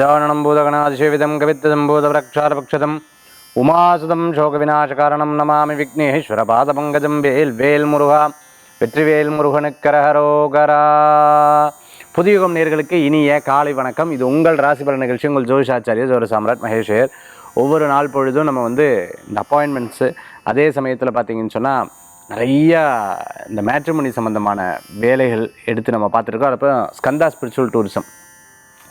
கஜானனம் பூதகணாதிசேவிதம் கவித்ததம்பூதவரக்ஷாரபக்ஷதம் உமாசுதம் சோகவிநாசகாரணம் நமாமி விக்னேஸ்வர பாதபங்கஜம் வேல் வேல் முருகா வெற்றிவேல் முருகனுக்கரஹரோகரா புதியுகம் நேர்களுக்கு இனிய காலை வணக்கம். இது உங்கள் ராசிபல நிகழ்ச்சி. உங்கள் ஜோஷாச்சாரிய ஜோர சாம்ராட் மகேஷ்வர் ஒவ்வொரு நாள் பொழுதும் நம்ம வந்து இந்த அப்பாயின்மெண்ட்ஸு அதே சமயத்தில் பார்த்தீங்கன்னு சொன்னால் நிறையா இந்த மேட்ரிமோனி சம்மந்தமான வேலைகள் எடுத்து நம்ம பார்த்துருக்கோம். அப்போ ஸ்கந்தா ஸ்பிரிச்சுவல் டூரிசம்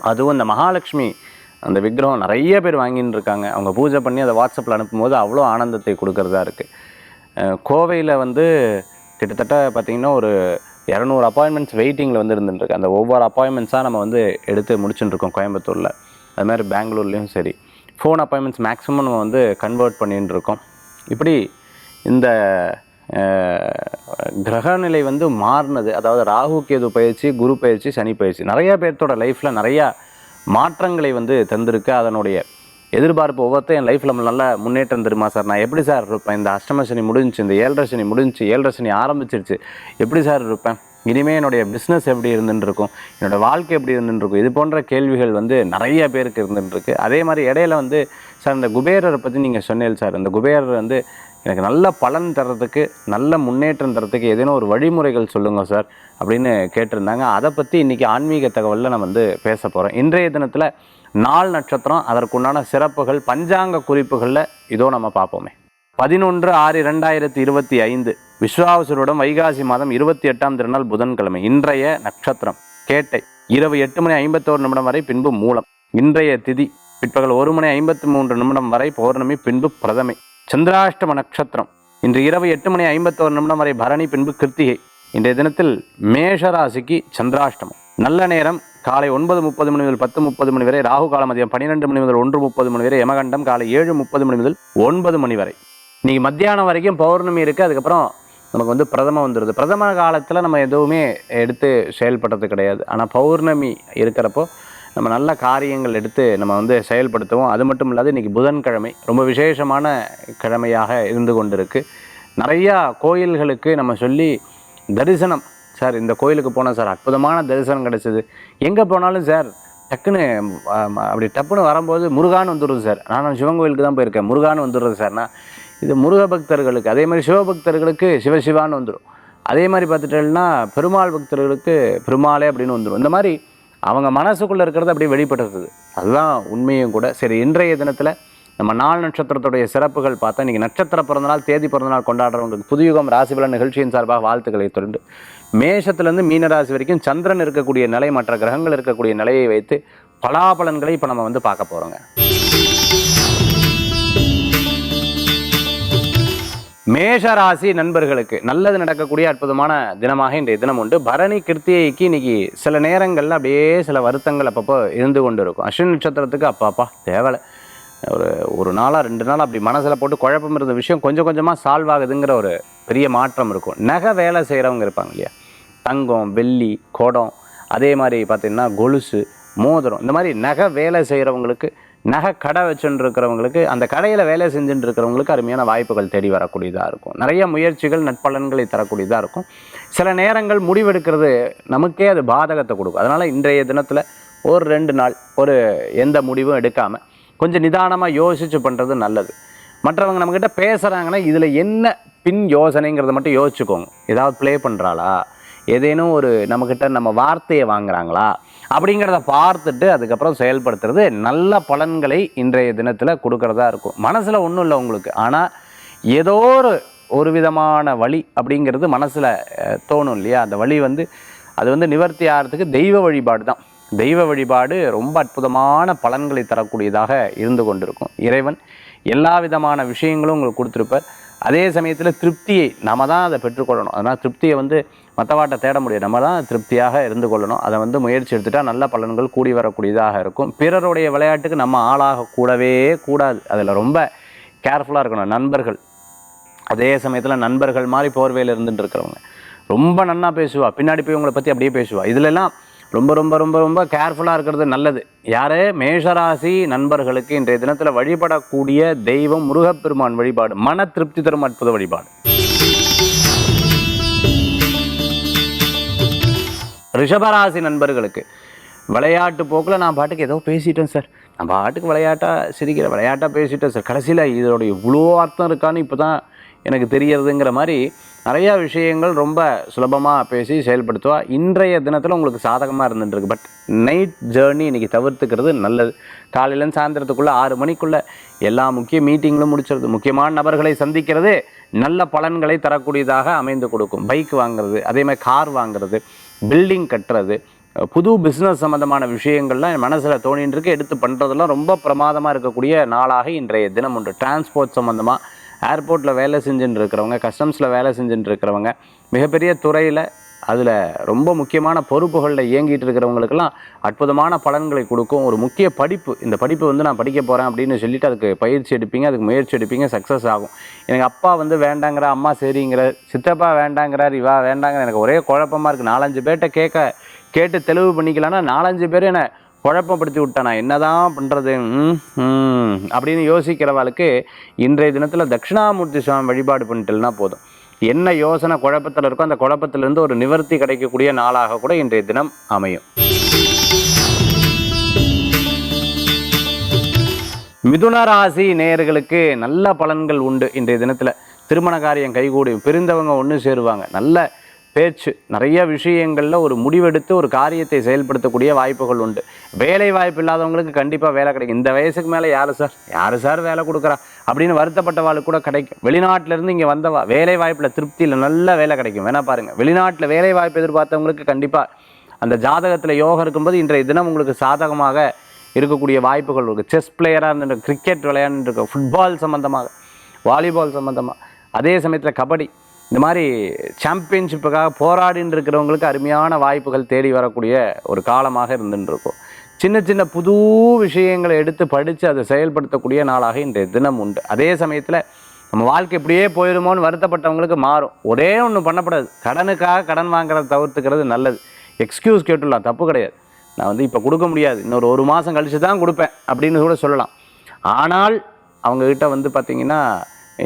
அதுவும் இந்த மகாலட்சுமி அந்த விக்கிரகம் நிறைய பேர் வாங்கின்னு இருக்காங்க அவங்க பூஜை பண்ணி அதை வாட்ஸ்அப்பில் அனுப்பும்போது அவ்வளோ ஆனந்தத்தை கொடுக்கறதா இருக்குது கோவையில் வந்து கிட்டத்தட்ட பார்த்திங்கன்னா ஒரு இரநூறு அப்பாயின்மெண்ட்ஸ் வெயிட்டிங்கில் வந்து இருந்துருக்கு அந்த ஒவ்வொரு அப்பாயின்மெண்ட்ஸாக நம்ம வந்து எடுத்து முடிச்சுட்டுருக்கோம் கோயம்புத்தூரில். அது மாதிரி பெங்களூர்லேயும் சரி. ஃபோன் அப்பாயின்மெண்ட்ஸ் மேக்ஸிமம் நம்ம வந்து கன்வெர்ட் பண்ணிட்டு இருக்கோம் இப்படி இந்த கிரகநிலை வந்து மாறினது. அதாவது ராகு கேது பயிற்சி குரு பயிற்சி சனி பயிற்சி. நிறையா பேர்த்தோட லைஃப்பில் நிறையா மாற்றங்களை வந்து தந்திருக்கு. அதனுடைய எதிர்பார்ப்பு ஒவ்வொருத்தையும் என் லைஃப்பில் நல்ல முன்னேற்றம் தருமா சார்? நான் எப்படி சார் இருப்பேன்? இந்த அஷ்டம சனி முடிஞ்சுச்சு இந்த ஏழரை சனி முடிஞ்சு ஏழரை சனி ஆரம்பிச்சிருச்சு. எப்படி சார் இருப்பேன்? இனிமேல் என்னுடைய பிஸ்னஸ் எப்படி இருந்துருக்கும் என்னோடய வாழ்க்கை எப்படி இருந்துருக்கும் இது போன்ற கேள்விகள் வந்து நிறைய பேருக்கு இருந்துட்டுருக்கு அதே மாதிரி இடையில வந்து சார் இந்த குபேரரை பற்றி நீங்கள் சொன்னீங்க சார் இந்த குபேரர் வந்து எனக்கு நல்ல பலன் தர்றதுக்கு நல்ல முன்னேற்றம் தர்றதுக்கு ஏதேனும் ஒரு வழிமுறைகள் சொல்லுங்கள் சார் அப்படின்னு கேட்டிருந்தாங்க. அதை பற்றி இன்றைக்கி ஆன்மீக தகவலில் நான் வந்து பேச போகிறேன் இன்றைய தினத்தில் நாள் நட்சத்திரம் அதற்குண்டான சிறப்புகள் பஞ்சாங்க குறிப்புகளில் இதோ நம்ம பார்ப்போமே. பதினொன்று ஆறு ரெண்டாயிரத்தி இருபத்தி ஐந்து விஸ்வாவசருடன் வைகாசி மாதம் இருபத்தி எட்டாம் திருநாள் புதன்கிழமை இன்றைய நட்சத்திரம் கேட்டை இரவு எட்டு மணி ஐம்பத்தோரு நிமிடம் வரை பின்பு மூலம். இன்றைய திதி பிற்பகல் ஒரு மணி ஐம்பத்தி மூன்று நிமிடம் வரை பௌர்ணமி பின்பு பிரதமை. சந்திராஷ்டம நட்சத்திரம். இன்று இரவு எட்டு மணி ஐம்பத்தோரு நிமிடம் வரை பரணி பின்பு கிருத்திகை. இன்றைய தினத்தில் மேஷராசிக்கு சந்திராஷ்டமம். நல்ல நேரம் காலை ஒன்பது முப்பது மணி முதல் பத்து முப்பது மணி வரை ராகு காலம் மதியம் பன்னிரெண்டு மணி முதல் ஒன்று முப்பது மணி வரை யமகண்டம் காலை ஏழு முப்பது மணி முதல் ஒன்பது மணி வரை. இன்னைக்கு மத்தியானம் வரைக்கும் பௌர்ணமி இருக்குது அதுக்கப்புறம் நமக்கு வந்து பிரதமம் வந்துடுது பிரதம காலத்தில் நம்ம எதுவுமே எடுத்து செயல்படுறது கிடையாது. ஆனால் பௌர்ணமி இருக்கிறப்போ நம்ம நல்ல காரியங்கள் எடுத்து நம்ம வந்து செயல்படுத்துவோம். அது மட்டும் இல்லாது இன்றைக்கி புதன்கிழமை ரொம்ப விசேஷமான கிழமையாக இருந்து கொண்டிருக்கு. நிறையா கோயில்களுக்கு நம்ம சொல்லி தரிசனம். சார் இந்த கோயிலுக்கு போனேன் சார். அற்புதமான தரிசனம் கிடச்சிது. எங்கே போனாலும் சார் டக்குன்னு அப்படி டப்புன்னு வரும்போது முருகான் வந்துடுது சார். நான் சிவன் கோயிலுக்கு தான் போயிருக்கேன். முருகான் வந்துடுறது சார்னா இது முருக பக்தர்களுக்கு அதே மாதிரி சிவபக்தர்களுக்கு சிவசிவான்னு வந்துடும். அதே மாதிரி பார்த்துட்டேன்னா பெருமாள் பக்தர்களுக்கு பெருமாளே அப்படின்னு வந்துடும். இந்த மாதிரி அவங்க மனசுக்குள்ளே இருக்கிறது அப்படியே வெளிப்படுத்துது அதுதான் உண்மையும் கூட. சரி இன்றைய தினத்தில் நம்ம நாள் நட்சத்திரத்துடைய சிறப்புகள் பார்த்தா இன்றைக்கி நட்சத்திர பிறந்தநாள் தேதி பிறந்தநாள் கொண்டாடுறவங்களுக்கு புதுயுகம் ராசிபலன் நிகழ்ச்சியின் சார்பாக வாழ்த்துக்களை தொடர்ந்து மேஷத்துலேருந்து மீனராசி வரைக்கும் சந்திரன் இருக்கக்கூடிய நிலை மற்ற கிரகங்கள் இருக்கக்கூடிய நிலையை வைத்து பலாபலன்களை இப்போ நம்ம வந்து பார்க்க போகிறோங்க மேஷராசி நண்பர்களுக்கு நல்லது நடக்கக்கூடிய அற்புதமான தினமாக இன்றைய தினம் உண்டு. பரணி கிருத்திகைக்கு இன்னைக்கு சில நேரங்களில் அப்படியே சில வருத்தங்கள் அப்பப்போ இருந்து கொண்டு இருக்கும். அஸ்வினி நட்சத்திரத்துக்கு அப்பாப்பா தேவலை. ஒரு ஒரு நாளாக ரெண்டு நாள் அப்படி மனசில் போட்டு குழப்பம் இருந்த விஷயம் கொஞ்சம் கொஞ்சமாக சால்வ் ஆகுதுங்கிற ஒரு பெரிய மாற்றம் இருக்கும். நகை வேலை செய்கிறவங்க இருப்பாங்க இல்லையா? தங்கம் வெள்ளி குடம் அதே மாதிரி பார்த்திங்கன்னா கொலுசு மோதிரம். இந்த மாதிரி நகை வேலை செய்கிறவங்களுக்கு நகை கடை வச்சுட்டு இருக்கிறவங்களுக்கு அந்த கடையில் வேலை செஞ்சுட்டு இருக்கிறவங்களுக்கு அருமையான வாய்ப்புகள் தேடி வரக்கூடியதாக இருக்கும். நிறைய முயற்சிகள் நட்பலன்களை தரக்கூடியதாக இருக்கும். சில நேரங்கள் முடிவெடுக்கிறது நமக்கே அது பாதகத்தை கொடுக்கும். அதனால் இன்றைய தினத்தில் ஒரு ரெண்டு நாள் ஒரு எந்த முடிவும் எடுக்காமல் கொஞ்சம் நிதானமாக யோசித்து பண்ணுறது நல்லது. மற்றவங்க நம்மக்கிட்ட பேசுகிறாங்கன்னா இதில் என்ன பின் யோசனைங்கிறத மட்டும் யோசிச்சுக்கோங்க. ஏதாவது ப்ளே பண்ணுறாளா ஏதேனும் ஒரு நம்மக்கிட்ட நம்ம வார்த்தையை வாங்குறாங்களா? அப்படிங்கிறத பார்த்துட்டு அதுக்கப்புறம் செயல்படுத்துறது நல்ல பலன்களை இன்றைய தினத்தில் கொடுக்கறதா இருக்கும். மனசில் ஒன்றும் இல்லை உங்களுக்கு. ஆனால் ஏதோ ஒரு ஒரு விதமான வழி அப்படிங்கிறது மனசில் தோணும் இல்லையா? அந்த வழி வந்து அது வந்து நிவர்த்தி ஆகிறதுக்கு தெய்வ வழிபாடு தான். தெய்வ வழிபாடு ரொம்ப அற்புதமான பலன்களை தரக்கூடியதாக இருந்து கொண்டிருக்கும். இறைவன் எல்லா விதமான விஷயங்களும் உங்களுக்கு கொடுத்துருப்பார். அதே சமயத்தில் திருப்தியை நம்ம தான் அதை பெற்றுக்கொள்ளணும். அதனால் திருப்தியை வந்து மற்றவாட்டை தேட முடியும் நம்ம தான் திருப்தியாக இருந்து கொள்ளணும். அதை வந்து முயற்சி எடுத்துட்டா நல்ல பலன்கள் கூடி வரக்கூடியதாக இருக்கும். பிறருடைய விளையாட்டுக்கு நம்ம ஆளாக கூடவே கூடாது. அதில் ரொம்ப கேர்ஃபுல்லாக இருக்கணும். நண்பர்கள். அதே சமயத்தில் நண்பர்கள் மாதிரி போர்வையில் இருந்துட்டு இருக்கிறவங்க. ரொம்ப நன்னா பேசுவா. பின்னாடி போய் உங்களை பற்றி அப்படியே பேசுவா. இதிலெல்லாம் ரொம்ப ரொம்ப ரொம்ப ரொம்ப கேர்ஃபுல்லாக இருக்கிறது நல்லது. யாரு? மேஷராசி நண்பர்களுக்கு இன்றைய தினத்தில் வழிபடக்கூடிய தெய்வம் முருகப்பெருமான் வழிபாடு. மன திருப்தி தரும் அற்புத வழிபாடு. ரிஷபராசி நண்பர்களுக்கு. விளையாட்டு போக்கில் நான் பாட்டுக்கு ஏதோ பேசிட்டேன் சார். நான் பாட்டுக்கு விளையாட்டாக சிரிக்கிற விளையாட்டாக பேசிட்டேன் சார். கடைசியில் இதோட இவ்வளோ அர்த்தம் இருக்கான்னு இப்போ தான் எனக்கு தெரியறதுங்கிற மாதிரி நிறையா விஷயங்கள் ரொம்ப சுலபமாக பேசி செயல்படுத்துவா. இன்றைய தினத்தில் உங்களுக்கு சாதகமாக இருந்துட்டுருக்கு. பட் நைட் ஜேர்னி இன்றைக்கி தவிர்த்துக்கிறது நல்லது. காலையிலேருந்து சாயந்தரத்துக்குள்ளே ஆறு மணிக்குள்ளே எல்லா முக்கிய மீட்டிங்களும் முடிச்சிருது. முக்கியமான நபர்களை சந்திக்கிறது நல்ல பலன்களை தரக்கூடியதாக அமைந்து கொடுக்கும். பைக் வாங்குறது அதே மாதிரி கார் வாங்குறது பில்டிங் கட்டுறது புது பிஸ்னஸ் சம்மந்தமான விஷயங்கள்லாம் என் மனசில் தோணின்னு இருக்கு எடுத்து பண்ணுறதெல்லாம் ரொம்ப பிரமாதமாக இருக்கக்கூடிய நாளாக இன்றைய தினம் உண்டு. டிரான்ஸ்போர்ட் சம்மந்தமாக ஏர்போர்ட்டில் வேலை செஞ்சுட்டு இருக்கிறவங்க கஸ்டம்ஸில் வேலை செஞ்சுட்டு இருக்கிறவங்க மிகப்பெரிய துறையில் அதில் ரொம்ப முக்கியமான பொறுப்புகளில் இயங்கிட்டு இருக்கிறவங்களுக்கெல்லாம் அற்புதமான பலன்களை கொடுக்கும். ஒரு முக்கிய படிப்பு. இந்த படிப்பு வந்து நான் படிக்க போகிறேன் அப்படின்னு சொல்லிட்டு அதுக்கு பயிற்சி எடுப்பீங்க. அதுக்கு முயற்சி எடுப்பீங்க. சக்ஸஸ் ஆகும். எனக்கு அப்பா வந்து வேண்டாங்கிற அம்மா சரிங்கிற சித்தப்பா வேண்டாங்கிறார் இவா வேண்டாங்கிற எனக்கு ஒரே குழப்பமாக இருக்குது நாலஞ்சு பேர்கிட்ட கேட்க கேட்டு தெளிவு பண்ணிக்கலாம்னா நாலஞ்சு பேர் என்னை குழப்பப்படுத்தி விட்டேன் நான் என்னதான் பண்ணுறது அப்படின்னு யோசிக்கிறவளுக்கு இன்றைய தினத்தில் தட்சிணாமூர்த்தி சுவாமி வழிபாடு பண்ணிட்டுனா போதும். என்ன யோசனை குழப்பத்தில் இருக்கோ அந்த குழப்பத்திலிருந்து ஒரு நிவர்த்தி கிடைக்கக்கூடிய நாளாக கூட இன்றைய தினம் அமையும். மிதுன ராசி நேயர்களுக்கு நல்ல பலன்கள் உண்டு இன்றைய தினத்தில். திருமண காரியம் கைகூடியும் பிரிந்தவங்க ஒன்று சேருவாங்க. நல்ல பேச்சு நிறைய விஷயங்களில் ஒரு முடிவெடுத்து ஒரு காரியத்தை செயல்படுத்தக்கூடிய வாய்ப்புகள் உண்டு. வேலை வாய்ப்பு இல்லாதவங்களுக்கு கண்டிப்பாக வேலை கிடைக்கும். இந்த வயசுக்கு மேலே யார் சார்? யார் சார் வேலை கொடுக்குறா? அப்படின்னு வருத்தப்பட்டவாள் கூட கிடைக்கும். வெளிநாட்டிலேருந்து இங்கே வந்தவா வேலை வாய்ப்பில் திருப்தியில் நல்ல வேலை கிடைக்கும். வேணா பாருங்கள் வெளிநாட்டில் வேலை வாய்ப்பு எதிர்பார்த்தவங்களுக்கு கண்டிப்பாக அந்த ஜாதகத்தில் யோகம் இருக்கும்போது இன்றைய தினம் உங்களுக்கு சாதகமாக இருக்கக்கூடிய வாய்ப்புகள் இருக்குது செஸ் பிளேயராக இருந்துட்டு கிரிக்கெட் விளையாண்டுருக்க ஃபுட்பால் சம்மந்தமாக வாலிபால் சம்மந்தமாக அதே சமயத்தில் கபடி இந்த மாதிரி சாம்பியன்ஷிப்புக்காக போராடின்னு இருக்கிறவங்களுக்கு அருமையான வாய்ப்புகள் தேடி வரக்கூடிய ஒரு காலமாக இருந்துட்டு இருக்கும். சின்ன சின்ன புது விஷயங்களை எடுத்து படித்து அதை செயல்படுத்தக்கூடிய நாளாக இந்த தினம் உண்டு. அதே சமயத்தில் நம்ம வாழ்க்கை இப்படியே போயிடுமோன்னு வருத்தப்பட்டவங்களுக்கு மாறும். ஒரே ஒன்று பண்ணப்படாது. கடனுக்காக கடன் வாங்குறத தவிர்த்துக்கிறது நல்லது. எக்ஸ்கியூஸ் கேட்டுடலாம். தப்பு கிடையாது. நான் வந்து இப்போ கொடுக்க முடியாது. இன்னொரு ஒரு மாதம் கழித்து தான் கொடுப்பேன் அப்படின்னு கூட சொல்லலாம். ஆனால் அவங்கக்கிட்ட வந்து பார்த்திங்கன்னா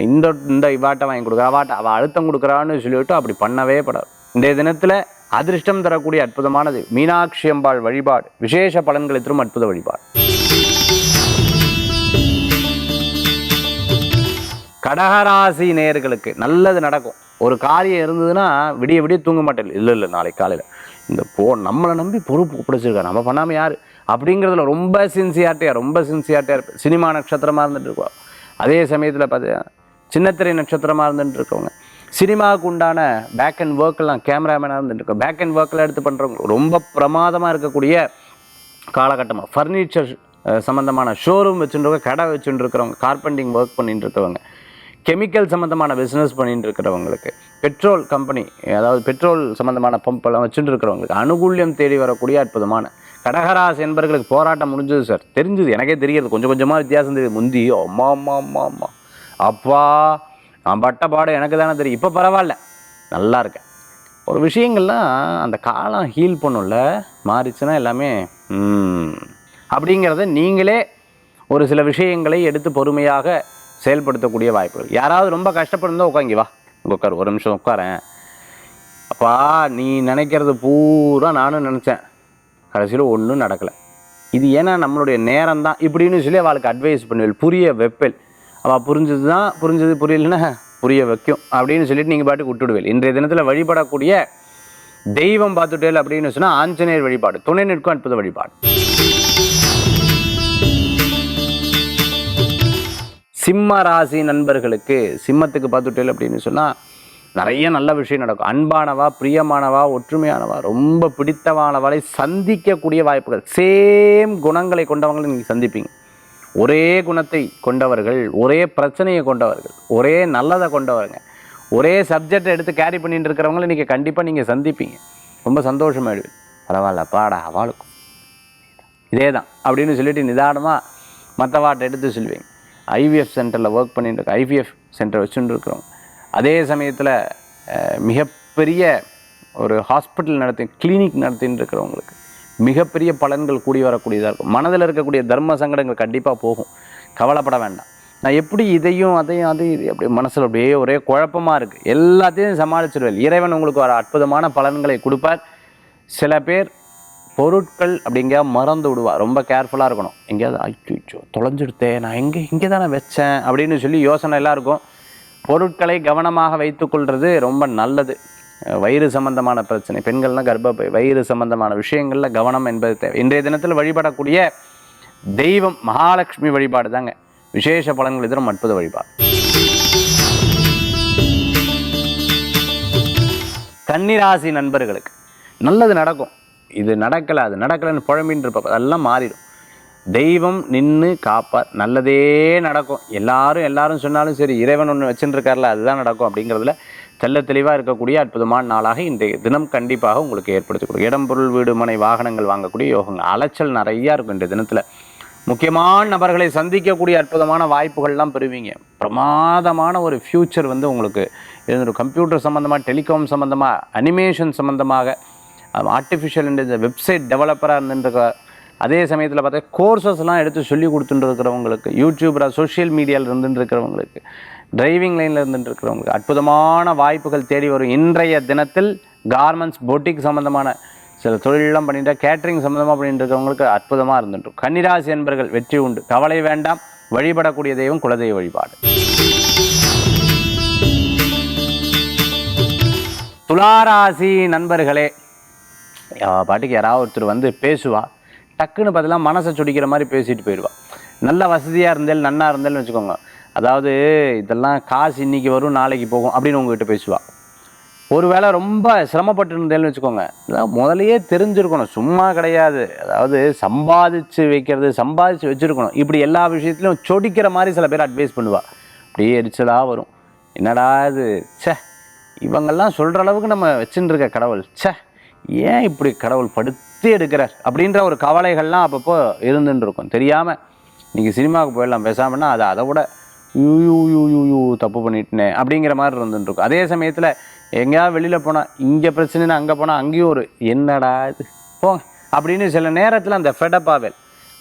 இந்த இந்த இவாட்டை வாங்கி கொடுக்குறா அவாட்ட அவள் அழுத்தம் கொடுக்குறான்னு சொல்லிவிட்டு அப்படி பண்ணவே படாது. இந்த தினத்தில் அதிர்ஷ்டம் தரக்கூடிய அற்புதமானது. மீனாட்சி அம்பாள் வழிபாடு. விசேஷ பலன்களை தரும் அற்புத வழிபாடு. கடகராசி நேயர்களுக்கு நல்லது நடக்கும். ஒரு காரியம் இருந்ததுன்னா விடிய விடிய தூங்க மாட்டேன். இல்லை இல்லை நாளைக்கு காலையில். இந்த போ நம்மளை நம்பி பொறுப்பு பிடிச்சிருக்கா நம்ம பண்ணாமல் யார்? அப்படிங்கிறதுல ரொம்ப சின்சியார்ட்டியாக ரொம்ப சின்சியார்ட்டியாக இருப்பேன் சினிமா நட்சத்திரமாக இருந்துட்டு இருக்கோம். அதே சமயத்தில் பார்த்தீங்கன்னா சின்னத்திரை நட்சத்திரமாக இருந்துட்டு இருக்கவங்க. சினிமாவுக்கு உண்டான பேக் அண்ட் ஒர்க்கெல்லாம் கேமராமேனாக இருந்துட்டு பேக் அண்ட் ஒர்க்கில் எடுத்து பண்ணுறவங்க ரொம்ப பிரமாதமாக இருக்கக்கூடிய காலகட்டமாக ஃபர்னிச்சர் சம்மந்தமான ஷோரூம் வச்சுருக்கவங்க கடை வச்சுட்டுருக்கிறவங்க கார்பெண்டிங் ஒர்க் பண்ணிட்டு இருக்கவங்க கெமிக்கல் சம்மந்தமான பிஸ்னஸ் பண்ணிட்டு இருக்கிறவங்களுக்கு பெட்ரோல் கம்பெனி அதாவது பெட்ரோல் சம்மந்தமான பம்பெல்லாம் வச்சுட்டு இருக்கிறவங்களுக்கு அனுகூல்யம் தேடி வரக்கூடிய அற்புதமான கடகராசி என்பர்களுக்கு போராட்டம் முடிஞ்சது சார் தெரிஞ்சுது எனக்கே தெரிகிறது கொஞ்சம் கொஞ்சமாக வித்தியாசம் தெரியுது. முந்தி அம்மா அம்மா அம்மா அம்மா. அப்பா நான் பட்ட பாடம் எனக்கு தானே தெரியும். இப்போ பரவாயில்ல. நல்லா இருக்கேன். ஒரு விஷயங்கள்லாம் அந்த காலம் ஹீல் பண்ணும்ல மாறிச்சுன்னா எல்லாமே அப்படிங்கிறத நீங்களே ஒரு சில விஷயங்களை எடுத்து பொறுமையாக செயல்படுத்தக்கூடிய வாய்ப்புகள். யாராவது ரொம்ப கஷ்டப்படுறதா உட்காங்கி வா. உட்கார் ஒரு நிமிஷம் உட்காரேன். அப்பா நீ நினைக்கிறது பூரா நானும் நினச்சேன். கடைசியில் ஒன்றும் நடக்கலை. இது ஏன்னா நம்மளுடைய நேரம் தான் இப்படின்னு சொல்லி அவளுக்கு அட்வைஸ் பண்ணுவேன் புரிய வைப்பேல் அவள் புரிஞ்சது தான் புரிஞ்சது புரியலன்னா புரிய வைக்கும். அப்படின்னு சொல்லிட்டு நீங்கள் பாட்டுக்கு விட்டுடுவேன் இன்றைய தினத்தில் வழிபடக்கூடிய தெய்வம் பார்த்துட்டேல் அப்படின்னு சொன்னால் ஆஞ்சநேயர் வழிபாடு துணை நிற்கும் அற்புத வழிபாடு. சிம்ம ராசி நண்பர்களுக்கு சிம்மத்துக்கு பார்த்துட்டேல் அப்படின்னு சொன்னால் நிறைய நல்ல விஷயம் நடக்கும். அன்பானவா பிரியமானவா ஒற்றுமையானவா ரொம்ப பிடித்தவானவளை சந்திக்கக்கூடிய வாய்ப்புகள். சேம் குணங்களை கொண்டவங்களை நீங்கள் சந்திப்பீங்க. ஒரே குணத்தை கொண்டவர்கள் ஒரே பிரச்சனையை கொண்டவர்கள் ஒரே நல்லதை கொண்டவருங்க. ஒரே சப்ஜெக்டை எடுத்து கேரி பண்ணிட்டு இருக்கிறவங்கள நீங்கள் கண்டிப்பாக நீங்கள் சந்திப்பீங்க. ரொம்ப சந்தோஷமாயிடுவீங்க பரவாயில்ல பாடா அவளுக்கும். இதே தான் அப்படின்னு சொல்லிட்டு நிதானமாக மற்றவாட்டை எடுத்து சொல்லுவீங்க. ஐவிஎஃப் சென்டரில் ஒர்க் பண்ணிட்டு இருக்க ஐவிஎஃப் சென்டர் வச்சுட்டு இருக்கிறோம் அதே சமயத்தில் மிகப்பெரிய ஒரு ஹாஸ்பிட்டல் நடத்தி கிளினிக் நடத்தின்னு இருக்கிறவங்களுக்கு மிகப்பெரிய பலன்கள் கூடி வரக்கூடியதாக இருக்கும். மனதில் இருக்கக்கூடிய தர்ம சங்கடங்கள் கண்டிப்பாக போகும். கவலைப்பட வேண்டாம். நான் எப்படி இதையும் அதையும் அதையும் அப்படி மனசில் அப்படியே ஒரே குழப்பமாக இருக்குது எல்லாத்தையும் சமாளிச்சிடுவேன் இறைவன் உங்களுக்கு ஒரு அற்புதமான பலன்களை கொடுப்பார். சில பேர் பொருட்கள் அப்படி எங்கேயாவது மறந்து விடுவா ரொம்ப கேர்ஃபுல்லாக இருக்கணும். எங்கேயாவது அச்சோ தொலைஞ்சிடுத்தே நான் எங்கே இங்கே தானே வச்சேன்? அப்படின்னு சொல்லி யோசனை எல்லாம் இருக்கும். பொருட்களை கவனமாக வைத்துக்கொள்வது ரொம்ப நல்லது. வயிறு சம்பந்தமான பிரச்சனை பெண்கள்னால் கர்ப்பப்பை வயிறு சம்பந்தமான விஷயங்களில் கவனம் என்பது தேவை. இன்றைய தினத்தில் வழிபடக்கூடிய தெய்வம் மகாலட்சுமி வழிபாடு தாங்க. விசேஷ பலன்கள் இதரும் அற்புத வழிபாடு. கன்னிராசி நண்பர்களுக்கு நல்லது நடக்கும். இது நடக்கலை அது நடக்கலைன்னு புழம்பின்னு இருப்ப அதெல்லாம் மாறிடும். தெய்வம் நின்று காப்பார் நல்லதே நடக்கும். எல்லாரும் எல்லாரும் சொன்னாலும் சரி இறைவன் ஒன்று வச்சுருக்கார்ல அதுதான் நடக்கும் அப்படிங்கிறதுல தெல்ல தெளிவாக இருக்கக்கூடிய அற்புதமான நாளாக இன்றைய தினம் கண்டிப்பாக உங்களுக்கு ஏற்படுத்தி கொடுக்கும். இடம் பொருள் வீடு மனை வாகனங்கள் வாங்கக்கூடிய யோகங்கள் அலைச்சல் நிறையா இருக்கும் இன்றைய தினத்தில். முக்கியமான நபர்களை சந்திக்கக்கூடிய அற்புதமான வாய்ப்புகள்லாம் பெறுவீங்க. பிரமாதமான ஒரு ஃப்யூச்சர் வந்து உங்களுக்கு இருந்துடும் கம்ப்யூட்டர் சம்மந்தமாக டெலிகாம் சம்மந்தமாக அனிமேஷன் சம்மந்தமாக ஆர்டிஃபிஷியல் இந்த வெப்சைட் டெவலப்பராக இருந்துருக்க அதே சமயத்தில் பார்த்தா கோர்சஸ்லாம் எடுத்து சொல்லி கொடுத்துட்டுருக்கிறவங்களுக்கு யூடியூபராக சோஷியல் மீடியாவில் இருந்துட்டுருக்கிறவங்களுக்கு டிரைவிங் லைனில் இருந்துட்டுருக்கிறவங்களுக்கு அற்புதமான வாய்ப்புகள் தேடி வரும். இன்றைய தினத்தில் கார்மெண்ட்ஸ் பொட்டிக் சம்மந்தமான சில தொழிலெல்லாம் பண்ணிட்டு கேட்ரிங் சம்மந்தமாக பண்ணிட்டு இருக்கவங்களுக்கு அற்புதமாக இருந்துட்டு கன்னிராசி என்பர்கள் வெற்றி உண்டு. கவலை வேண்டாம். வழிபடக்கூடிய தெய்வம் குலதெய்வ வழிபாடு. துளாராசி நண்பர்களே பாட்டுக்கு யாராவது ஒருத்தர் வந்து பேசுவா. டக்குன்னு பார்த்தீங்கன்னா மனசை சுடிக்கிற மாதிரி பேசிட்டு போயிடுவா. நல்ல வசதியாக இருந்தால் நன்னா இருந்தாலும் வச்சுக்கோங்க. அதாவது இதெல்லாம் காசு இன்னைக்கு வரும் நாளைக்கு போகும் அப்படின்னு உங்ககிட்ட பேசுவா. ஒருவேளை ரொம்ப சிரமப்பட்டு இருந்தேன்னு வச்சுக்கோங்க. இதான் முதலையே தெரிஞ்சிருக்கணும். சும்மா கிடையாது. அதாவது சம்பாதிச்சு வைக்கிறது சம்பாதிச்சு வச்சுருக்கணும். இப்படி எல்லா விஷயத்துலையும் சொடிக்கிற மாதிரி சில பேர் அட்வைஸ் பண்ணுவா. அப்படியே எரிச்சலாக வரும். என்னடா இது? ச்சே. இவங்கெல்லாம் சொல்கிற அளவுக்கு நம்ம வச்சுட்டு இருக்க கடவுள். ச்சே. ஏன் இப்படி கடவுள் படுத்தி எடுக்கிறார் அப்படின்ற ஒரு கவலைகள்லாம் அப்பப்போ இருந்துன்னு இருக்கும் தெரியாமல் நீங்கள் சினிமாவுக்கு போயிடலாம் பேசாமன்னா அது அதை விட you you you you you தப்பு பண்ணிட்டேனே அப்படிங்கிற மாதிரி இருந்துட்டு இருக்கும் அதே சமயத்தில் எங்கேயாவது வெளியில் போனால் இங்கே பிரச்சனைன்னு அங்கே போனால் அங்கேயும் ஒரு என்னடா இது? போங்க. அப்படின்னு சில நேரத்தில் அந்த ஃபெடப்பாவல்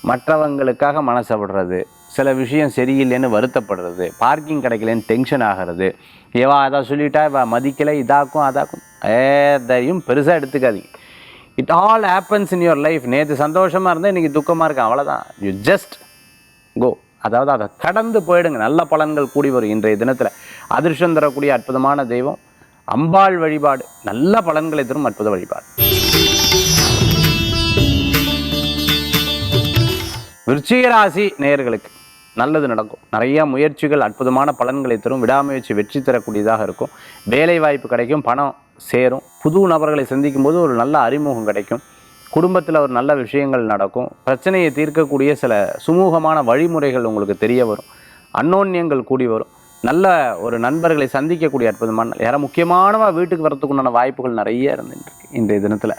மற்றவங்களுக்காக மனசை விடுறது சில விஷயம் சரியில்லைன்னு வருத்தப்படுறது பார்க்கிங் கிடைக்கலன்னு டென்ஷன் ஆகிறது ஏவா அதை சொல்லிட்டா இவ மதிக்கலை இதாக்கும் அதாக்கும் எதையும் பெருசாக எடுத்துக்காதீங்க. It all happens in your life நேற்று சந்தோஷமாக இருந்தால் இன்றைக்கி துக்கமாக இருக்கேன். அவ்வளோதான் யூ ஜஸ்ட் கோ அதாவது அதை கடந்து போயிடுங்க. நல்ல பலன்கள் கூடி வரும் இன்றைய தினத்தில். அதிர்ஷ்டம் தரக்கூடிய அற்புதமான தெய்வம். அம்பாள் வழிபாடு. நல்ல பலன்களை தரும் அற்புத வழிபாடு. விருச்சிக ராசி நேயர்களுக்கு நல்லது நடக்கும். நிறைய முயற்சிகள் அற்புதமான பலன்களை தரும். விடாமுயற்சி வெற்றி தரக்கூடியதாக இருக்கும். வேலை வாய்ப்பு கிடைக்கும். பணம் சேரும். புது நபர்களை சந்திக்கும் போது ஒரு நல்ல அறிமுகம் கிடைக்கும். குடும்பத்தில் ஒரு நல்ல விஷயங்கள் நடக்கும். பிரச்சனையை தீர்க்கக்கூடிய சில சுமூகமான வழிமுறைகள் உங்களுக்கு தெரிய வரும். அன்னோன்யங்கள் கூடி வரும். நல்ல ஒரு நண்பர்களை சந்திக்கக்கூடிய அற்புதமான நாள். யாராவது முக்கியமானவா வீட்டுக்கு வரத்துக்குண்டான வாய்ப்புகள் நிறைய இருந்துருக்கு இன்றைய தினத்தில்.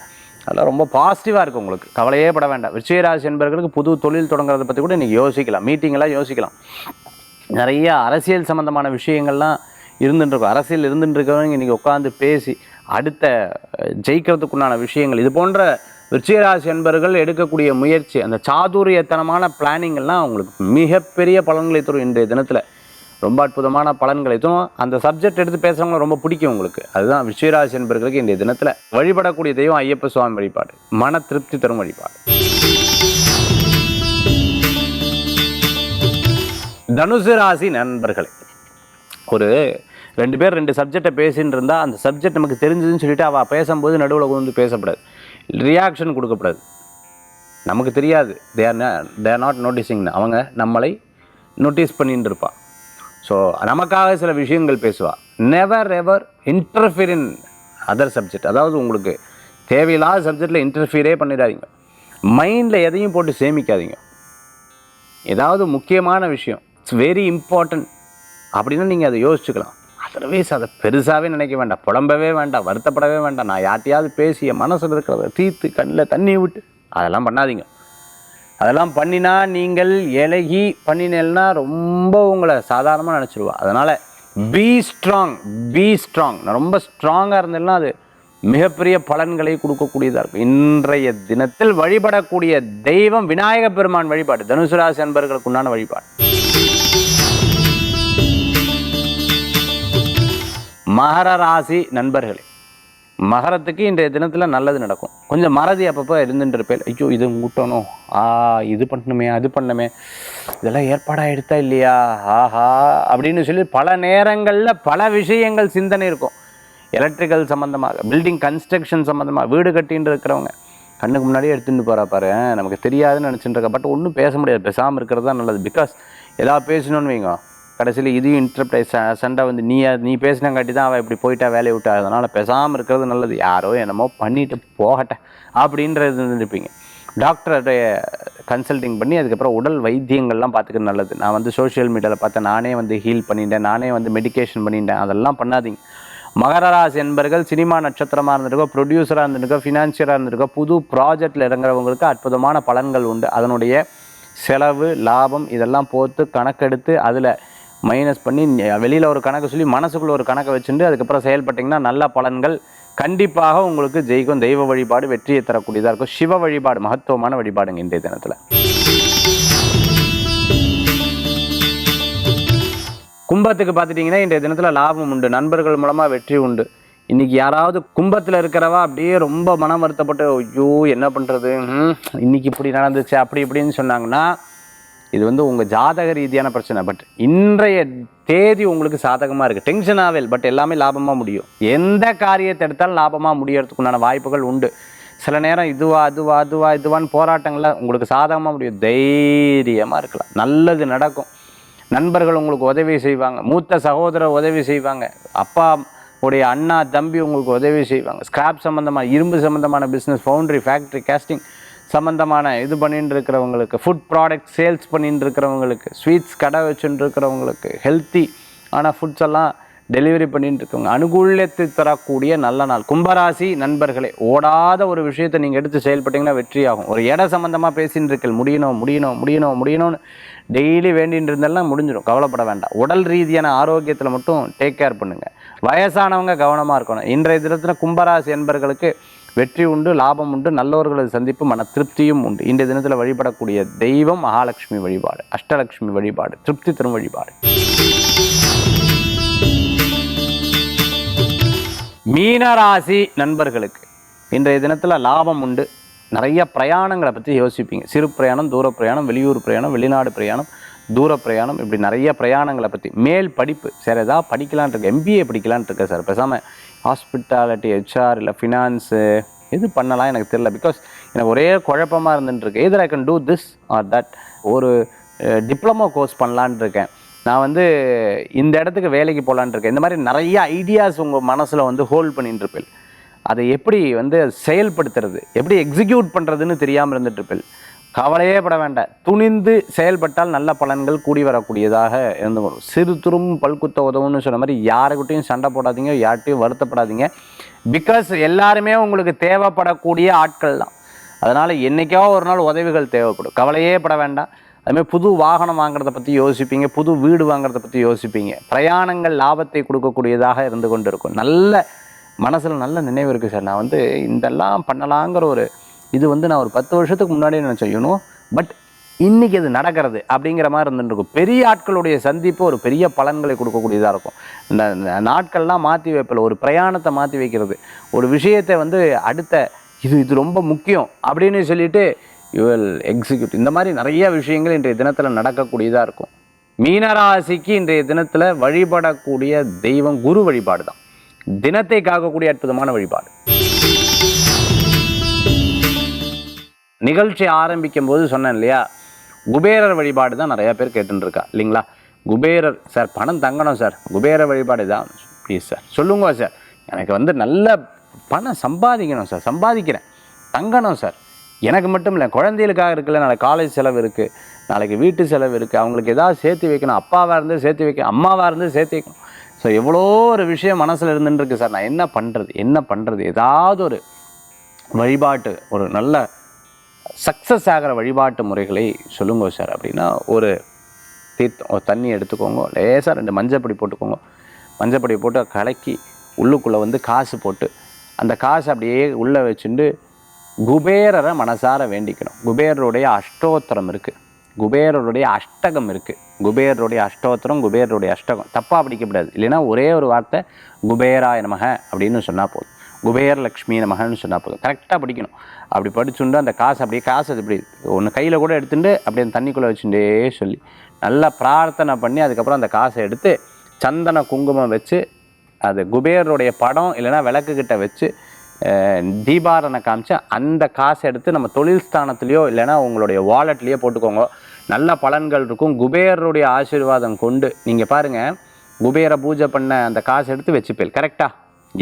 அதெல்லாம் ரொம்ப பாசிட்டிவாக இருக்கும் உங்களுக்கு. கவலையே பட வேண்டாம். விருச்சிகராசி என்பவர்களுக்கு புது தொழில் தொடங்குறதை பற்றி கூட இன்றைக்கி யோசிக்கலாம். மீட்டிங்கெல்லாம் யோசிக்கலாம். நிறைய அரசியல் சம்மந்தமான விஷயங்கள்லாம் இருந்துட்டுருக்கும் அரசியல் இருந்துட்டு இருக்கிறவங்க இன்றைக்கி உட்காந்து பேசி அடுத்த ஜெயிக்கிறதுக்குண்டான விஷயங்கள். இது போன்ற விருச்சிகராசி என்பவர்கள் எடுக்கக்கூடிய முயற்சி அந்த சாதுரியத்தனமான பிளானிங் அவங்களுக்கு மிகப்பெரிய பலன்களை தரும் இன்றைய தினத்தில். ரொம்ப அற்புதமான பலன்களை தரும். அந்த சப்ஜெக்ட் எடுத்து பேசுகிறவங்க ரொம்ப பிடிக்கும் உங்களுக்கு. அதுதான் விருச்சிகராசி என்பவர்களுக்கு இன்றைய தினத்தில் வழிபடக்கூடிய தெய்வம் ஐயப்ப சுவாமி வழிபாடு. மன திருப்தி தரும் வழிபாடு. தனுசு ராசி நண்பர்களே ஒரு ரெண்டு பேர் ரெண்டு சப்ஜெக்டை பேசின்னு இருந்தால் அந்த சப்ஜெக்ட் நமக்கு தெரிஞ்சதுன்னு சொல்லிட்டு அவள் பேசும்போது நடுவில் வந்து பேசப்படாது. ரியாக்ஷன் கொடுக்கப்படாது. நமக்கு தெரியாது. They are they are not noticing அவங்க நம்மளை நோட்டீஸ் பண்ணிட்டு இருப்பாள் ஸோ நமக்காக சில விஷயங்கள் பேசுவாள் never ever interfere in other subject அதாவது உங்களுக்கு தேவையில்லாத சப்ஜெக்டில் இன்டர்ஃபியரே பண்ணிடாதீங்க. மைண்டில் எதையும் போட்டு சேமிக்காதீங்க. ஏதாவது முக்கியமான விஷயம். இட்ஸ் வெரி இம்பார்ட்டன்ட் அப்படின்னா நீங்கள் அதை யோசிச்சுக்கலாம். சர்வீஸ் அதை பெருசாகவே நினைக்க வேண்டாம். புலம்பவே வேண்டாம். வருத்தப்படவே வேண்டாம். நான் யார்ட்டையாவது பேசிய மனசில் இருக்கிறத தீர்த்து கண்ணில் தண்ணி விட்டு அதெல்லாம் பண்ணாதீங்க. அதெல்லாம் பண்ணினா நீங்கள் இலகி பண்ணினேன்னா ரொம்ப உங்களை சாதாரணமாக நினச்சிருவா. அதனால் பி ஸ்ட்ராங் பி ஸ்ட்ராங் நான் ரொம்ப ஸ்ட்ராங்காக இருந்தேன்னா அது மிகப்பெரிய பலன்களை கொடுக்கக்கூடியதாக இருக்கும். இன்றைய தினத்தில் வழிபடக்கூடிய தெய்வம் விநாயக பெருமான் வழிபாடு. தனுசு ராசி அன்பர்களுக்கு உண்டான வழிபாடு. மகர ராசி நண்பர்களே மகரத்துக்கு இன்றைய தினத்தில் நல்லது நடக்கும். கொஞ்சம் மறதி அப்பப்போ இருந்துட்டு இருப்பேன் ஐயோ இது மூட்டணும். ஆ இது பண்ணணுமே அது பண்ணணுமே. இதெல்லாம் ஏற்பாடாக எடுத்தா இல்லையா? ஆஹா அப்படின்னு சொல்லி பல நேரங்களில் பல விஷயங்கள் சிந்தனை இருக்கும். எலக்ட்ரிக்கல் சம்மந்தமாக பில்டிங் கன்ஸ்ட்ரக்ஷன் சம்மந்தமாக வீடு கட்டின்னு இருக்கிறவங்க. கண்ணுக்கு முன்னாடியே எடுத்துகிட்டு போகிறா பாரு. நமக்கு தெரியாதுன்னு நினச்சிட்டு இருக்கா. பட் ஒன்றும் பேச முடியாது. பேசாமல் இருக்கிறது தான் நல்லது. பிகாஸ் எதாவது பேசணும்னு வைங்க. கடைசியில் இதையும் இன்டர்ப்ட் சண்டை வந்து நீ நீ பேசினங்காட்டி தான் அவள் இப்படி போயிட்டா வேலையை விட்டா அதனால் பேசாமல் இருக்கிறது நல்லது. யாரோ என்னமோ பண்ணிட்டு போகட்ட அப்படின்றது இருப்பீங்க டாக்டருடைய கன்சல்டிங் பண்ணி அதுக்கப்புறம் உடல் வைத்தியங்கள்லாம் பார்த்துக்க நல்லது. நான் வந்து சோஷியல் மீடியாவில் பார்த்தேன். நானே வந்து ஹீல் பண்ணிட்டேன். நானே வந்து மெடிகேஷன் பண்ணிட்டேன். அதெல்லாம் பண்ணாதீங்க. மகரராசி என்பர்கள் சினிமா நட்சத்திரமாக இருந்திருக்கோ ப்ரொடியூசராக இருந்திருக்கோ ஃபினான்சியராக இருந்திருக்கோ புது ப்ராஜெக்டில் இறங்குறவங்களுக்கு அற்புதமான பலன்கள் உண்டு. அதனுடைய செலவு லாபம் இதெல்லாம் போத்து கணக்கெடுத்து அதில் மைனஸ் பண்ணி வெளியில் ஒரு கணக்கு சொல்லி மனசுக்குள்ள ஒரு கணக்கை வச்சுட்டு அதுக்கப்புறம் செயல்பட்டிங்கன்னா நல்ல பலன்கள் கண்டிப்பாக உங்களுக்கு ஜெயிக்கும். தெய்வ வழிபாடு வெற்றியை தரக்கூடியதாக இருக்கும். சிவ வழிபாடு மகத்துவமான வழிபாடுங்க இன்றைய தினத்தில். கும்பத்துக்கு பார்த்துட்டிங்கன்னா இன்றைய தினத்தில் லாபம் உண்டு. நண்பர்கள் மூலமாக வெற்றி உண்டு. இன்றைக்கி யாராவது கும்பத்தில் இருக்கிறவா அப்படியே ரொம்ப மனம் வருத்தப்பட்டு ஐயோ என்ன பண்ணுறது இன்னைக்கு இப்படி நடந்துச்சு அப்படி இப்படின்னு சொன்னாங்கன்னா இது வந்து உங்கள் ஜாதக ரீதியான பிரச்சனை பட் இன்றைய தேதி உங்களுக்கு சாதகமாக இருக்குது டென்ஷன் பட் எல்லாமே லாபமாக முடியும். எந்த காரியத்தை எடுத்தாலும் லாபமாக முடியறதுக்குண்டான வாய்ப்புகள் உண்டு. சில நேரம் இதுவா அதுவா அதுவா இதுவான்னு போராட்டங்களில் உங்களுக்கு சாதகமாக முடியும். தைரியமாக இருக்கலாம். நல்லது நடக்கும். நண்பர்கள் உங்களுக்கு உதவி செய்வாங்க. மூத்த சகோதரர் உதவி செய்வாங்க. அப்பா உடைய அண்ணா தம்பி உங்களுக்கு உதவி செய்வாங்க. ஸ்கிராப் சம்மந்தமான இரும்பு சம்மந்தமான பிஸ்னஸ் ஃபவுண்ட்ரி ஃபேக்ட்ரி கேஸ்டிங் சம்மந்தமான இது பண்ணிட்டு இருக்கிறவங்களுக்கு ஃபுட் ப்ராடக்ட் சேல்ஸ் பண்ணிட்டு இருக்கிறவங்களுக்கு ஸ்வீட்ஸ் கடை வச்சுட்டு இருக்கிறவங்களுக்கு ஹெல்த்தி ஆனால் ஃபுட்ஸ் எல்லாம் டெலிவரி பண்ணிட்டு இருக்கவங்க அனுகூலத்தை தரக்கூடிய நல்ல நாள். கும்பராசி நண்பர்களே ஓடாத ஒரு விஷயத்தை நீங்கள் எடுத்து செயல்பட்டீங்கன்னா வெற்றியாகும். ஒரு இட சம்மந்தமாக பேசின்னு இருக்கல் முடியணும் முடியணும் முடியணும் முடியணும்னு டெய்லி வேண்டின்னு இருந்தாலும் முடிஞ்சிடும் கவலைப்பட வேண்டாம். உடல் ரீதியான ஆரோக்கியத்தில் மட்டும் டேக் கேர் பண்ணுங்கள் வயசானவங்க கவனமாக இருக்கணும். இன்றைய தினத்தில் கும்பராசி என்பர்களுக்கு வெற்றி உண்டு லாபம் உண்டு நல்லவர்களது சந்திப்பு மன திருப்தியும் உண்டு. இன்றைய தினத்தில் வழிபடக்கூடிய தெய்வம் மகாலட்சுமி வழிபாடு அஷ்டலட்சுமி வழிபாடு திருப்தி தரும் வழிபாடு. மீனராசி நண்பர்களுக்கு இன்றைய தினத்தில் லாபம் உண்டு. நிறைய பிரயாணங்களை பற்றி யோசிப்பீங்க. சிறு பிரயாணம் தூர பிரயாணம் வெளியூர் பிரயாணம் வெளிநாடு பிரயாணம் தூர பிரயாணம் இப்படி நிறைய பிரயாணங்களை பற்றி மேல் படிப்பு சார் ஏதாவது படிக்கலான் இருக்கு எம்பிஏ படிக்கலான் இருக்கேன் சார். பேசாமல் ஹாஸ்பிட்டாலிட்டி ஹெச்ஆர் இல்லை ஃபினான்ஸு எது பண்ணலாம் எனக்கு தெரில பிகாஸ் எனக்கு ஒரே குழப்பமாக இருந்துட்டுருக்கு. Either I can do this or that ஒரு டிப்ளமோ கோர்ஸ் பண்ணலான்னு இருக்கேன் நான் வந்து இந்த இடத்துக்கு வேலைக்கு போகலான்ட்டு இருக்கேன் இந்த மாதிரி நிறைய ஐடியாஸ் உங்கள் மனசில் வந்து ஹோல்ட் பண்ணிட்டு இருப்பேன் அதை எப்படி வந்து செயல்படுத்துறது? எப்படி எக்ஸிக்யூட் பண்ணுறதுன்னு தெரியாமல் இருந்துட்டு இருப்பேன் கவலையே பட வேண்டாம். துணிந்து செயல்பட்டால் நல்ல பலன்கள் கூடி வரக்கூடியதாக இருந்து வரும். சிறு துரும் பல்குத்த உதவுன்னு சொன்ன மாதிரி யாருக்கிட்டையும் சண்டை போடாதீங்க யார்கிட்டையும் வருத்தப்படாதீங்க. பிகாஸ் எல்லாருமே உங்களுக்கு தேவைப்படக்கூடிய ஆட்கள் தான். அதனால் என்றைக்கோ ஒரு நாள் உதவிகள் தேவைப்படும். கவலையே பட வேண்டாம். அதுமாதிரி புது வாகனம் வாங்குறத பற்றி யோசிப்பீங்க புது வீடு வாங்குறத பற்றி யோசிப்பீங்க. பிரயாணங்கள் லாபத்தை கொடுக்கக்கூடியதாக இருந்து கொண்டு இருக்கும் நல்ல மனசில் நல்ல நினைவு இருக்குது சார். நான் வந்து இதெல்லாம் பண்ணலாங்கிற ஒரு இது வந்து நான் ஒரு பத்து வருஷத்துக்கு முன்னாடியே நான் செய்யணும் பட் இன்னைக்கு இது நடக்கிறது அப்படிங்கிற மாதிரி இருந்துருக்கும் பெரிய ஆட்களுடைய சந்திப்பு ஒரு பெரிய பலன்களை கொடுக்கக்கூடியதாக இருக்கும். இந்த நாட்கள்லாம் மாற்றி வைப்பில் ஒரு பிரயாணத்தை மாற்றி வைக்கிறது. ஒரு விஷயத்தை வந்து அடுத்த இது இது ரொம்ப முக்கியம் அப்படின்னு சொல்லிட்டு யுவல் எக்ஸிக்யூட் இந்த மாதிரி நிறைய விஷயங்கள் இன்றைய தினத்தில் நடக்கக்கூடியதாக இருக்கும். மீனராசிக்கு இன்றைய தினத்தில் வழிபடக்கூடிய தெய்வம் குரு வழிபாடு தான் தினத்தை காக்கக்கூடிய அற்புதமான வழிபாடு. நிகழ்ச்சி ஆரம்பிக்கும் போது சொன்னேன் இல்லையா? குபேரர் வழிபாடு தான் நிறையா பேர் கேட்டுருக்கா இல்லைங்களா? குபேரர் சார் பணம் தங்கணும் சார். குபேர வழிபாடு தான். Please sir. சொல்லுங்க சார். எனக்கு வந்து நல்ல பணம் சம்பாதிக்கணும் சார். சம்பாதிக்கிறேன். தங்கணும் சார். எனக்கு மட்டும் இல்லை குழந்தைகளுக்காக இருக்குல்ல நாளைக்கு காலேஜ் செலவு இருக்குது நாளைக்கு வீட்டு செலவு இருக்குது அவங்களுக்கு ஏதாவது சேர்த்து வைக்கணும். அப்பாவாக இருந்து சேர்த்து வைக்கணும். அம்மாவாக இருந்து சேர்த்து வைக்கணும். ஸோ எவ்வளோ ஒரு விஷயம் மனசில் இருந்துட்டுருக்கு சார். நான் என்ன பண்ணுறது என்ன பண்ணுறது ஏதாவது ஒரு வழிபாட்டு ஒரு நல்ல சக்ஸஸ் ஆகிற வழிபாட்டு முறைகளை சொல்லுங்க சார் அப்படின்னா ஒரு தீர்த்தம் ஒரு தண்ணி எடுத்துக்கோங்க லேசாக ரெண்டு மஞ்சப்பொடி போட்டுக்கோங்க. மஞ்சப்பொடி போட்டு கலக்கி உள்ளுக்குள்ளே வந்து காசு போட்டு அந்த காசு அப்படியே உள்ளே வச்சுட்டு குபேரரை மனசார வேண்டிக்கணும். குபேரருடைய அஷ்டோத்திரம் இருக்குது குபேரருடைய அஷ்டகம் இருக்குது குபேரருடைய அஷ்டோத்திரம் குபேரருடைய அஷ்டகம். தப்பாக படிக்கப்படாது இல்லைன்னா ஒரே ஒரு வார்த்தை குபேராய நமக அப்படின்னு சொன்னால் போதும். குபேர் லக்ஷ்மி நமகன்னு சொன்னால் போதும். கரெக்டாக படிக்கணும். அப்படி படிச்சுண்டு அந்த காசு அப்படியே காசு அது இப்படி ஒன்று கையில் கூட எடுத்துட்டு அப்படியே அந்த தண்ணிக்குள்ளே வச்சுட்டே சொல்லி நல்லா பிரார்த்தனை பண்ணி அதுக்கப்புறம் அந்த காசை எடுத்து சந்தன குங்குமம் வச்சு அது குபேரருடைய படம் இல்லைன்னா விளக்குக்கிட்ட வச்சு தீபாரனை காமிச்சு அந்த காசை எடுத்து நம்ம தொழில் ஸ்தானத்துலேயோ இல்லைன்னா உங்களுடைய வாலெட்லேயோ போட்டுக்கோங்க. நல்ல பலன்கள் இருக்கும். குபேரருடைய ஆசீர்வாதம் கொண்டு நீங்கள் பாருங்கள் குபேர பூஜை பண்ண அந்த காசை எடுத்து வச்சுப்பேல் கரெக்டாக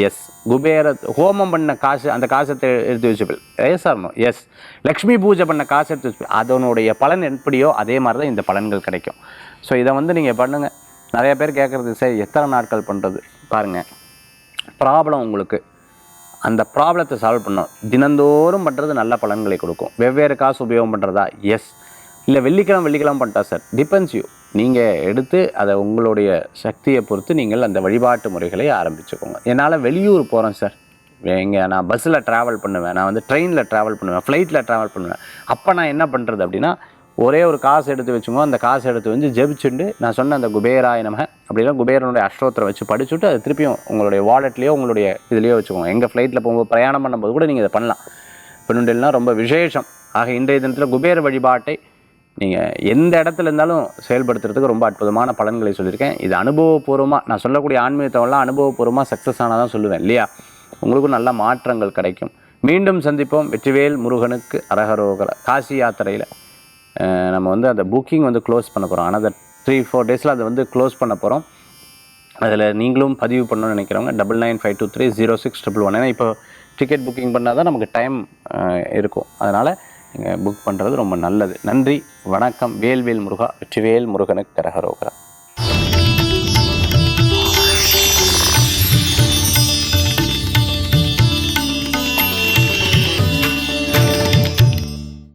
எஸ் குபேர ஹோமம் பண்ண காசு அந்த காசை எடுத்து வச்சுப்பேல் எஸ் ஆர் எஸ் லக்ஷ்மி பூஜை பண்ண காசு எடுத்து வச்சுப்பேல் அதனுடைய பலன் எப்படியோ அதே மாதிரி தான் இந்த பலன்கள் கிடைக்கும். ஸோ இதை வந்து நீங்கள் பண்ணுங்கள் நிறைய பேர் கேட்குறது சரி எத்தனை நாட்கள் பண்ணுறது பாருங்கள் ப்ராப்ளம் உங்களுக்கு. அந்த ப்ராப்ளத்தை சால்வ் பண்ணோம் தினந்தோறும் பண்ணுறது நல்ல பலன்களை கொடுக்கும். வெவ்வேறு காசு உபயோகம் பண்ணுறதா எஸ் இல்லை வெள்ளிக்கிழமை வெள்ளிக்கிழமை பண்ணிட்டா சார் டிபெண்ட்ஸ் யூ நீங்கள் எடுத்து அதை உங்களுடைய சக்தியை பொறுத்து நீங்கள் அந்த வழிபாட்டு முறைகளை ஆரம்பிச்சுக்கோங்க. என்னால் வெளியூர் போகிறேன் சார் எங்கே நான் பஸ்ஸில் ட்ராவல் பண்ணுவேன். நான் வந்து ட்ரெயினில் ட்ராவல் பண்ணுவேன். ஃப்ளைட்டில் ட்ராவல் பண்ணுவேன். அப்போ நான் என்ன பண்ணுறது அப்படின்னா ஒரே ஒரு காசு எடுத்து வச்சுக்கோ அந்த காசு எடுத்து வந்து ஜெபிச்சுண்டு நான் சொன்ன அந்த குபேராய நமக அப்படின்னா குபேரனுடைய அஷ்டோத்திரம் வச்சு படிச்சுட்டு அது திருப்பியும் உங்களுடைய வாலெட்லேயோ உங்களுடைய இதுலேயோ வச்சுக்கோங்க. எங்கள் ஃப்ளைட்டில் போகும்போது பிரயாணம் பண்ணும்போது கூட நீங்கள் இதை பண்ணலாம். பெண்ணுண்டல்னால் ரொம்ப விசேஷம். ஆக இன்றைய தினத்தில் குபேர வழிபாட்டை நீங்கள் எந்த இடத்துல இருந்தாலும் செயல்படுத்துறதுக்கு ரொம்ப அற்புதமான பலன்களை சொல்லியிருக்கேன். இது அனுபவபூர்வமாக நான் சொல்லக்கூடிய ஆன்மீகத்தவெல்லாம் அனுபவபூர்வமாக சக்ஸஸ் ஆனால் தான் சொல்லுவேன் இல்லையா? உங்களுக்கும் நல்ல மாற்றங்கள் கிடைக்கும். மீண்டும் சந்திப்போம். வெற்றிவேல் முருகனுக்கு அரகரோகர காசி யாத்திரையில். நம்ம வந்து அந்த புக்கிங் வந்து க்ளோஸ் பண்ண போகிறோம் ஆனால் த்ரீ ஃபோர் டேஸில் அதை வந்து க்ளோஸ் பண்ண போகிறோம் அதில் நீங்களும் பதிவு பண்ணணும்னு நினைக்கிறவங்க double nine five two three zero six triple one ஏன்னா இப்போ டிக்கெட் புக்கிங் பண்ணால் தான் நமக்கு டைம் இருக்கும். அதனால் நீங்கள் புக் பண்ணுறது ரொம்ப நல்லது. நன்றி வணக்கம். வேல்வேல் முருகா வெற்றிவேல் முருகனுக்கு கரகரோகரா.